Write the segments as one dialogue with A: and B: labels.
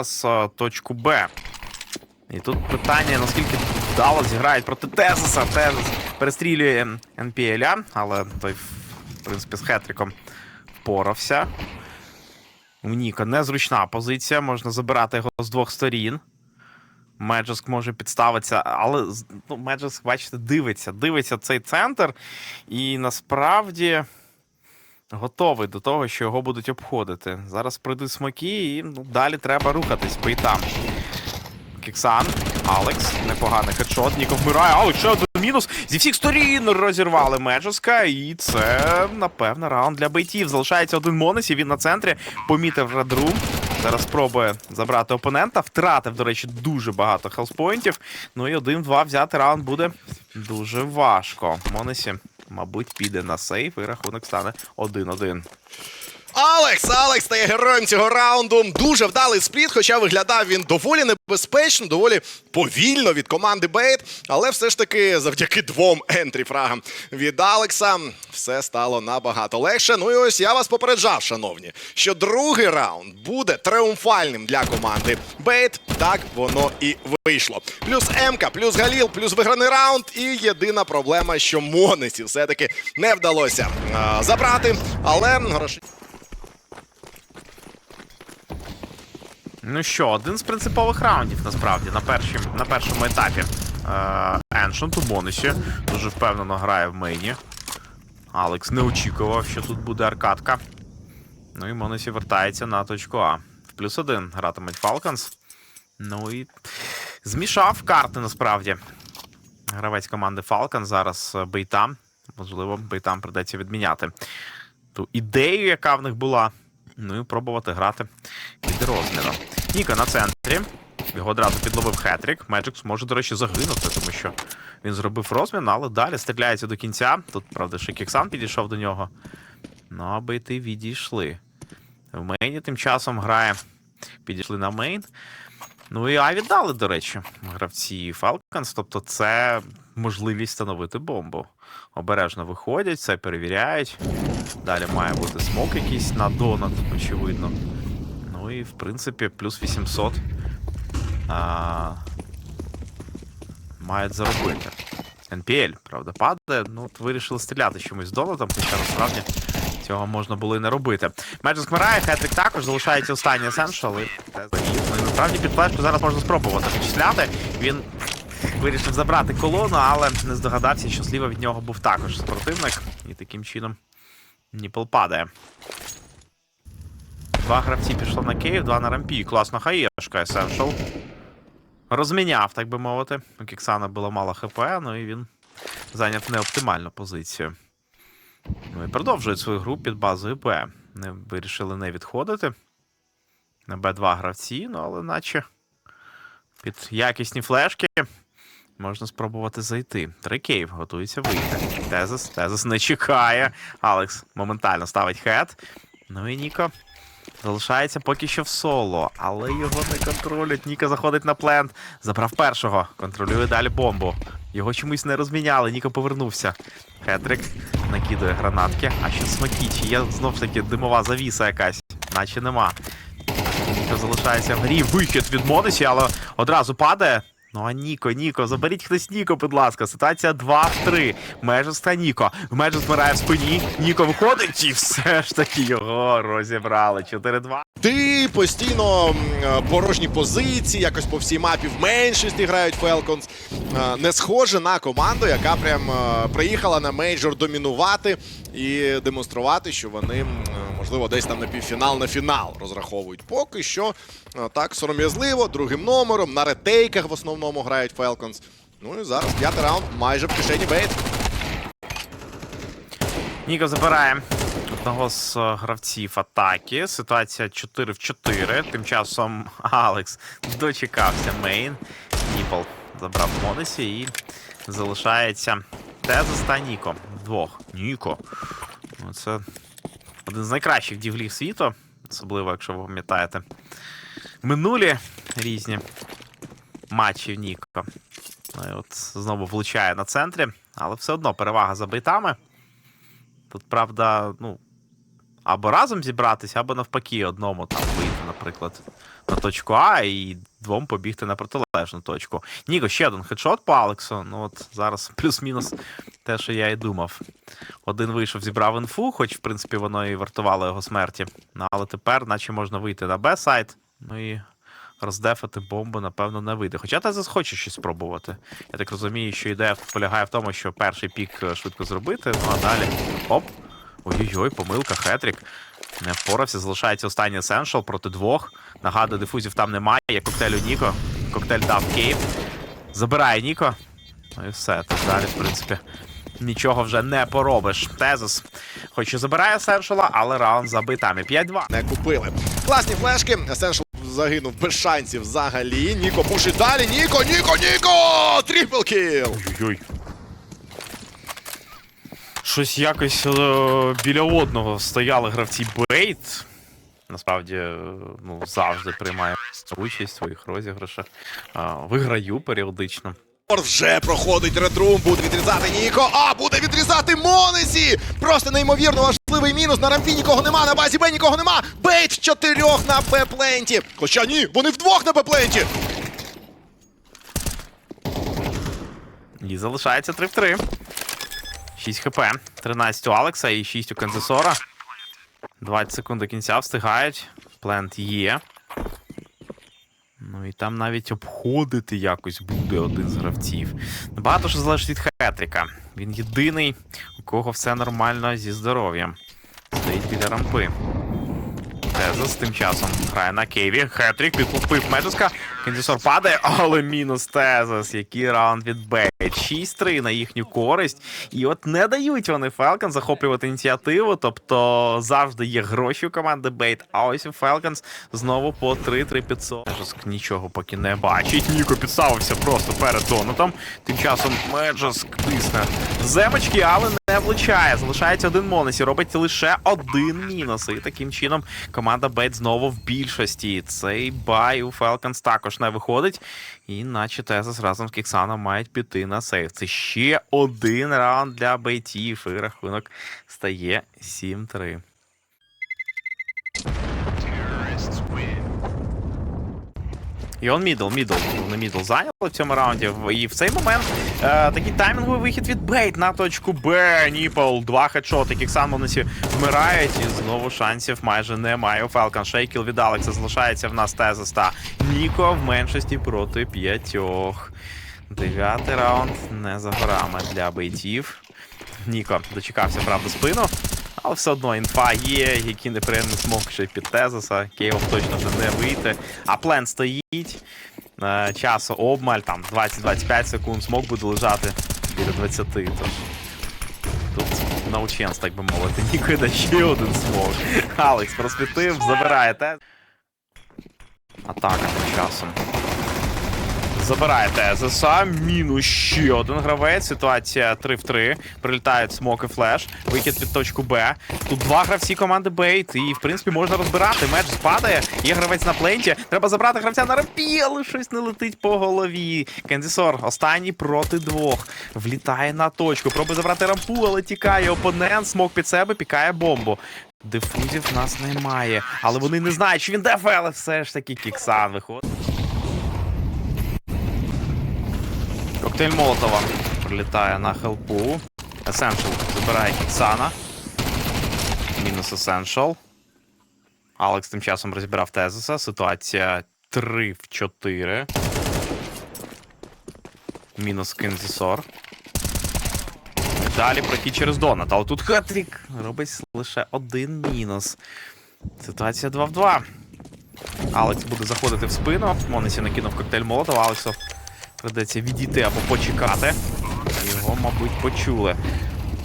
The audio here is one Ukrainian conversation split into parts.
A: е, точку Б. І тут питання, наскільки вдало зіграють проти Тезиса. Тезис перестрілює НПЛя, але той, в принципі, з хетриком впорався. У Ніка незручна позиція, можна забирати його з двох сторін. Меджеск може підставитися, але з- ну, Меджеск, бачите, дивиться, дивиться цей центр, і насправді готовий до того, що його будуть обходити. Зараз прийдуть смоки, і ну, далі треба рухатись бейтам. Кіксан, Алекс, непоганий хедшот. Ніко вмирає. Алекс, ще один мінус. Зі всіх сторін розірвали Меджеска. І це, напевно, раунд для бейтів. Залишається один Монесі. Він на центрі помітив редрум. Зараз спробує забрати опонента. Втратив, до речі, дуже багато хелспоінтів. Ну і один-два взяти раунд буде дуже важко. Монесі, мабуть, піде на сейф, і рахунок стане 1-1.
B: Алекс, Алекс стає героєм цього раунду. Дуже вдалий спліт, хоча виглядав він доволі небезпечно, доволі повільно від команди Бейт. Але все ж таки, завдяки двом ентрі фрагам від Алекса, все стало набагато легше. Ну і ось я вас попереджав, шановні, що другий раунд буде тріумфальним для команди Бейт. Так воно і вийшло. Плюс Емка, плюс Галіл, плюс виграний раунд. І єдина проблема, що Монесі все-таки не вдалося а, забрати. Але гроші.
A: Ну що, один з принципових раундів насправді на, першім, на першому етапі. Еншент у бонусі. Дуже впевнено грає в мейні. Алекс не очікував, що тут буде аркадка. Ну і Монесі вертається на точку А. В плюс один гратимуть Falcons. Ну і змішав карти насправді. Гравець команди Falcons зараз е, бейтам. Можливо, бейтам придеться відміняти ту ідею, яка в них була. Ну і пробувати грати під розміром. Ніка на центрі. Його одразу підловив Хетрік. Меджикс може, до речі, загинути, тому що він зробив розмін, але далі стріляється до кінця. Тут, правда, ще Кіксан підійшов до нього. Ну, а бейти відійшли. В мейні тим часом грає. Підійшли на мейн. Ну і А віддали, до речі, гравці Falcons. Тобто це можливість встановити бомбу. Обережно виходять, це перевіряють. Далі має бути смок якийсь на донат, очевидно. І в принципі, плюс 800 а, мають заробити. NPL, правда, падає. Ну, от вирішили стріляти чомусь з донатом, хоча насправді цього можна було і не робити. Меджик вмирає, Хетрик також залишається останній есеншал. Насправді під флешку зараз можна спробувати вичисляти. Він вирішив забрати колону, але не здогадався, що зліва від нього був також супротивник. І таким чином Ніпл падає. Два гравці пішло на Київ, два на рампі. Класна хаєшка, Essential. Розміняв, так би мовити. У Кіксана було мало ХП, ну і він зайняв неоптимальну позицію. Ну і продовжують свою гру під базою Б. Не вирішили не відходити. На Б2 гравці, ну але наче під якісні флешки можна спробувати зайти. Трикейв готується вийти. Тезис, Тезис не чекає. Алекс моментально ставить хед. Ну і Ніко залишається поки що в соло, але його не контролюють. Ніка заходить на плент. Забрав першого. Контролює далі бомбу. Його чомусь не розміняли. Ніко повернувся. Хетрик накидує гранатки. А що смакі? Чи є знов ж таки димова завіса якась? Наче нема. Ніко залишається в грі. Вихід від Монесі, але одразу падає. Ну а Ніко, Ніко, заберіть хтось Ніко, будь ласка. Ситуація 2 в 3. Межес та Ніко. Межес збирає в спині. Ніко виходить, і все ж таки його розібрали. 4-2.
B: Ти постійно е, порожні позиції, якось по всій мапі в меншості грають. Е, Не схоже на команду, яка прям е, приїхала на мейджор домінувати і демонструвати, що вони, можливо, десь там на півфінал, на фінал розраховують. Поки що е, так сором'язливо, другим номером, на ретейках в основному грають Falcons. Ну і зараз п'ятий раунд майже в кишені Бейт.
A: Ніко забирає одного з е, гравців атаки. Ситуація 4 в 4. Тим часом Алекс дочекався мейн. Ніпл забрав Монесі і залишається Тезис та Ніко. Вдвох. Ніко. Ну, Це один з найкращих дівлів світу, особливо, якщо ви пам'ятаєте. Минулі різні матчі в Ніко. Ну, і от знову влучає на центрі, але все одно перевага за бейтами. Тут, правда, ну, або разом зібратися, або навпаки, одному там вийти наприклад, на точку А і двом побігти на протилежну точку. Ніко, ще один хедшот по Алексу. Ну от зараз плюс-мінус те, що я і думав. Один вийшов, зібрав інфу, хоч, в принципі, воно і вартувало його смерті. Ну, але тепер, наче можна вийти на Б-сайт, ну і роздефати бомбу, напевно, не вийде. Хоча Тезис хоче щось спробувати. Я так розумію, що ідея полягає в тому, що перший пік е, швидко зробити, ну а далі. Оп. Ой-ой-ой, помилка, хетрік. Не впорався, залишається останній есеншал проти двох. Нагадую, дифузів там немає. Є коктейль у Ніко. Коктейль дав Кейп. Забирає Ніко. Ну і все. Так далі, в принципі, нічого вже не поробиш. Тезис. Хоч і забирає есеншала, але раунд за битами. 5-2.
B: Не купили. Класні флешки. Essential загинув без шансів взагалі. Ніко пушить далі. Ніко, Ніко, Ніко! Трипл кіл!
A: Ой-ой. Щось якось е, біля одного стояли гравці Бейт. Насправді, е, ну, завжди приймає участь в своїх розіграшах. Е, виграю періодично.
B: Вже проходить редрум, буде відрізати Ніко, а буде відрізати Монесі! Просто неймовірно важливий мінус. На рампі нікого нема, на базі Б нікого нема. Бейт в чотирьох на Б-пленті. Хоча ні, вони вдвох на Б-пленті.
A: І залишається 3 в 3. 6 хп. 13 у Алекса і 6 у Канзесора. 20 секунд до кінця встигають. Плент є. Ну і там навіть обходити якось буде один з гравців. Багато що залежить від Хетріка. Він єдиний, у кого все нормально зі здоров'ям. Стоїть біля рампи. Тезас тим часом грає на Кейві. Хетрік підхопив Меджеска. Кендісор падає, але мінус Тезас. Який раунд від 6-3 на їхню користь. І от не дають вони Falcons захоплювати ініціативу. Тобто завжди є гроші у команди Бейт. А ось у Falcons знову по 3-3 500. Меджеск нічого поки не бачить. Ніко підставився просто перед Донатом. Тим часом Меджеск тисне земочки, але не влучає. Залишається один Монесі. Робить лише один мінус. І таким чином команда Бейт знову в більшості. Цей бай у Falcons також не виходить. І наче Тезас разом з Кіксаном мають піти на сейф. Це ще один раунд для бейтів. І рахунок стає 7-3. І он мідл, мідл. Вони мідл зайняли в цьому раунді. І в цей момент е, такий таймінговий вихід від Бейт на точку Б. Ніпл, два хедшоти. Кіксан Монесі вмирають. І знову шансів майже немає. У Фелкан Шейкіл від Алекса залишається в нас Тезис та Ніко в меншості проти п'ятьох. Дев'ятий раунд не за горами для бейтів. Ніко дочекався, правда, спину. Але все одно інфа є, який неприємний смок ще під Тезоса. Київ точно вже не вийти. А плен стоїть. Е, Часу обмаль, там 20-25 секунд, смок буде лежати біля 20. Тож тут наученс, так би мовити. Ніколи ще один смок. Алекс просвітив, забирає Тез. Атака тим часом. Забирає Тезеса. Мінус ще один гравець. Ситуація 3 в 3. Прилітають смок і флеш. Вихід від точку Б. Тут два гравці команди Бейт. І, в принципі, можна розбирати. Меч спадає. Є гравець на пленті. Треба забрати гравця на рампі, але щось не летить по голові. Кендісор останній проти двох. Влітає на точку. Пробує забрати рампу, але тікає опонент. Смок під себе, пікає бомбу. Дифузів в нас немає. Але вони не знають, що він деф, але все ж таки Кіксан виходить. Коктейль Молотова прилітає на хелпу. Essential забирає Кіксана. Мінус Essential. Алекс тим часом розібрав Тезиса. Ситуація 3 в 4. Мінус Кензісор. Далі прохід через Донат. Але тут хетрік. Робить лише один мінус. Ситуація 2 в 2. Алекс буде заходити в спину. Монесі накинув коктейль Молотова. Алексу Придеться відійти або почекати. Його, мабуть, почули.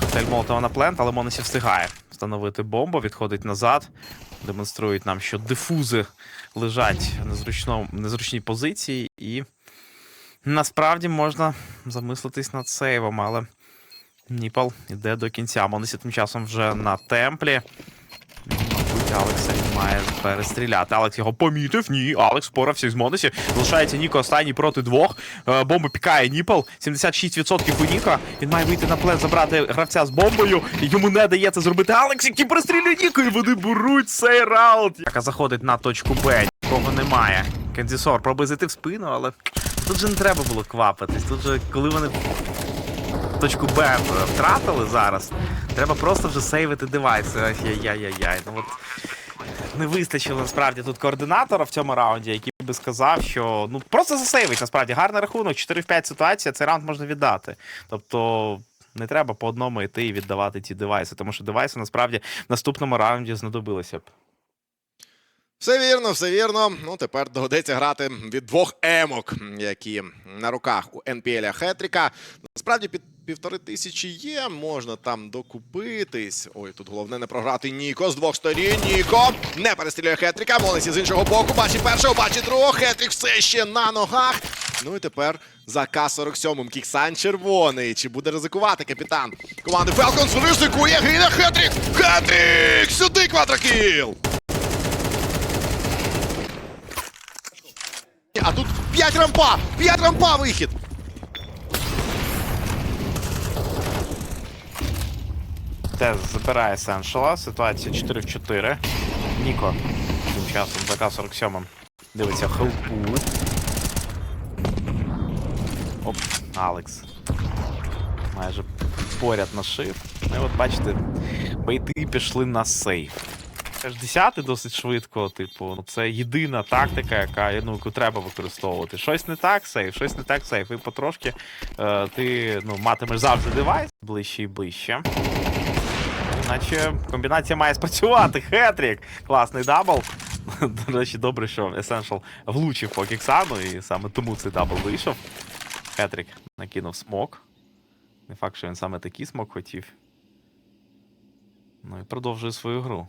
A: Коктейль Молотова на плент, але Монесі встигає встановити бомбу, відходить назад. Демонструють нам, що дифузи лежать в незручному, незручній позиції, і насправді можна замислитись над сейвом, але Ніпал іде до кінця. Монесі тим часом вже на темплі. Алекса він має перестріляти. Алекс його помітив. Ні, Алекс впорався з Монесі. Залишається Ніко останній проти двох. Е, Бомба пікає Ніпл. 76% у Ніка. Він має вийти на плен, забрати гравця з бомбою. Йому не дається зробити Алекс, який перестрілює Ніко, і вони беруть цей раунд. Яка заходить на точку Б. Кого немає. Кендісор пробує зайти в спину, але тут же не треба було квапитись. Тут же, коли вони точку Б втратили зараз. Треба просто вже сейвити девайси. Ай-яй-яй-яй. Ну от не вистачило насправді тут координатора в цьому раунді, який би сказав, що ну просто засейвить насправді гарний рахунок, 4 в 5 ситуація, цей раунд можна віддати. Тобто. Не треба по одному йти і віддавати ці девайси, тому що девайси насправді в наступному раунді знадобилися б.
B: Все вірно, все вірно. Ну тепер доведеться грати від двох емок, які на руках у НПЛ Хетріка. Насправді під півтори тисячі є, можна там докупитись. Ой, тут головне не програти Ніко з двох сторін. Ніко не перестрілює Хетріка. Молесі з іншого боку. Бачить першого, бачить другого. Хетрік все ще на ногах. Ну і тепер за К-47 Кіксан червоний. Чи буде ризикувати капітан команди Falcons? Ризикує, гине Хетрік! Хетрік! Сюди квадрокіл! А тут 5 рампа! 5 рампа вихід!
A: Тез забирає Сеншала. Ситуація 4 в 4. Ніко тим часом за К-47 дивиться хелпу. Оп, Алекс. Майже поряд нашив. Ну і от бачите, бейти пішли на сейф. Десятий досить швидко, типу, ну це єдина тактика, яка ну, яку треба використовувати. Щось не так, сейф, щось не так, сейф. І потрошки е, ти ну, матимеш завжди девайс ближче і ближче. Наче комбінація має спрацювати. Хетрік! Класний дабл. До речі, добре, що Essential влучив по Кіксану, і саме тому цей дабл вийшов. Хетрік накинув смок. Не факт, що він саме такий смок хотів. Ну і продовжує свою гру.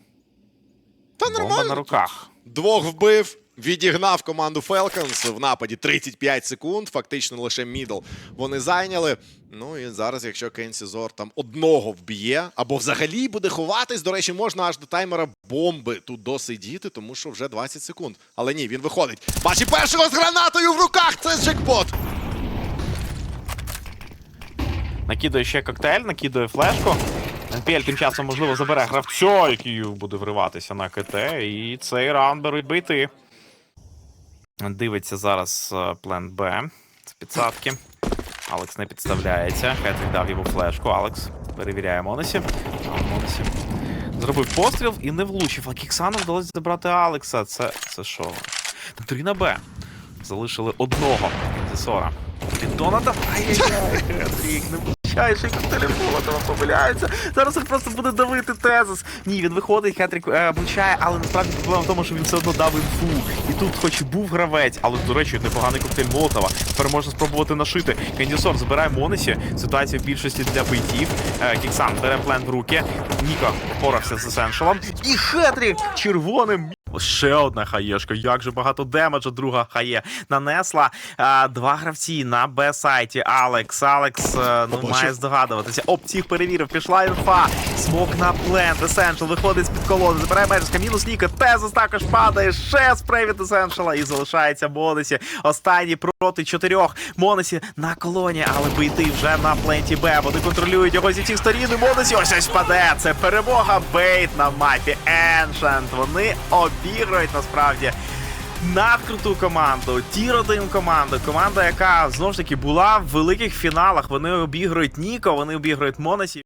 B: Та
A: Бомба
B: нормально.
A: на руках.
B: Двох вбив, відігнав команду Falcons в нападі 35 секунд. Фактично лише мідл вони зайняли. Ну і зараз, якщо Кенсі Зор там одного вб'є, або взагалі буде ховатись, до речі, можна аж до таймера бомби тут досидіти, тому що вже 20 секунд. Але ні, він виходить. Бачить першого з гранатою в руках. Це джекпот.
A: Накидує ще коктейль, накидує флешку. НПЛ тим часом, можливо, забере гравця, який буде вриватися на КТ, і цей раунд беруть бити. Дивиться зараз е, план Б з підсадки. Алекс не підставляється. Хетрік дав йому флешку. Алекс перевіряє Монесі. А Монесі зробив постріл і не влучив. А Кіксану вдалося забрати Алекса. Це це що? Там 3 на Б. Залишили одного Зесора. Від Доната. Ай-яй-яй, Хетрік, не влучаєш, як телефон помиляється. Зараз він просто буде давити тезис. Ні, він виходить, Хетрік е, влучає, але насправді проблема в тому, що він все одно дав інфу. І тут хоч був гравець, але, до речі, непоганий коктейль Молотова. Тепер можна спробувати нашити. Кендісор забирає Монесі. Ситуація в більшості для бейтів. Е, Кіксан бере плен в руки. Ніко впорався з есеншалом. І Хетрік червоним. Ще одна хаєшка. Як же багато демеджа друга хає нанесла. А, два гравці на Б-сайті. Алекс. Алекс е, ну, має здогадуватися. Оп, всіх перевірив. Пішла інфа. Смок на плен. Есеншл виходить з-під колони. Забирає Меджеска. Мінус Ніка. Тезос також падає. Ще спрей від. І залишається Монесі. Останній проти чотирьох. Монесі на колоні, але бійти вже на пленті Б. Вони контролюють його зі всіх сторін. І Монесі ось ось паде. Це перемога Бейт на мапі Ancient. Вони обіграють насправді. Надкруту команду, тір 1 команду, команда, яка знову ж таки була в великих фіналах. Вони обіграють Ніко, вони обіграють Монесі.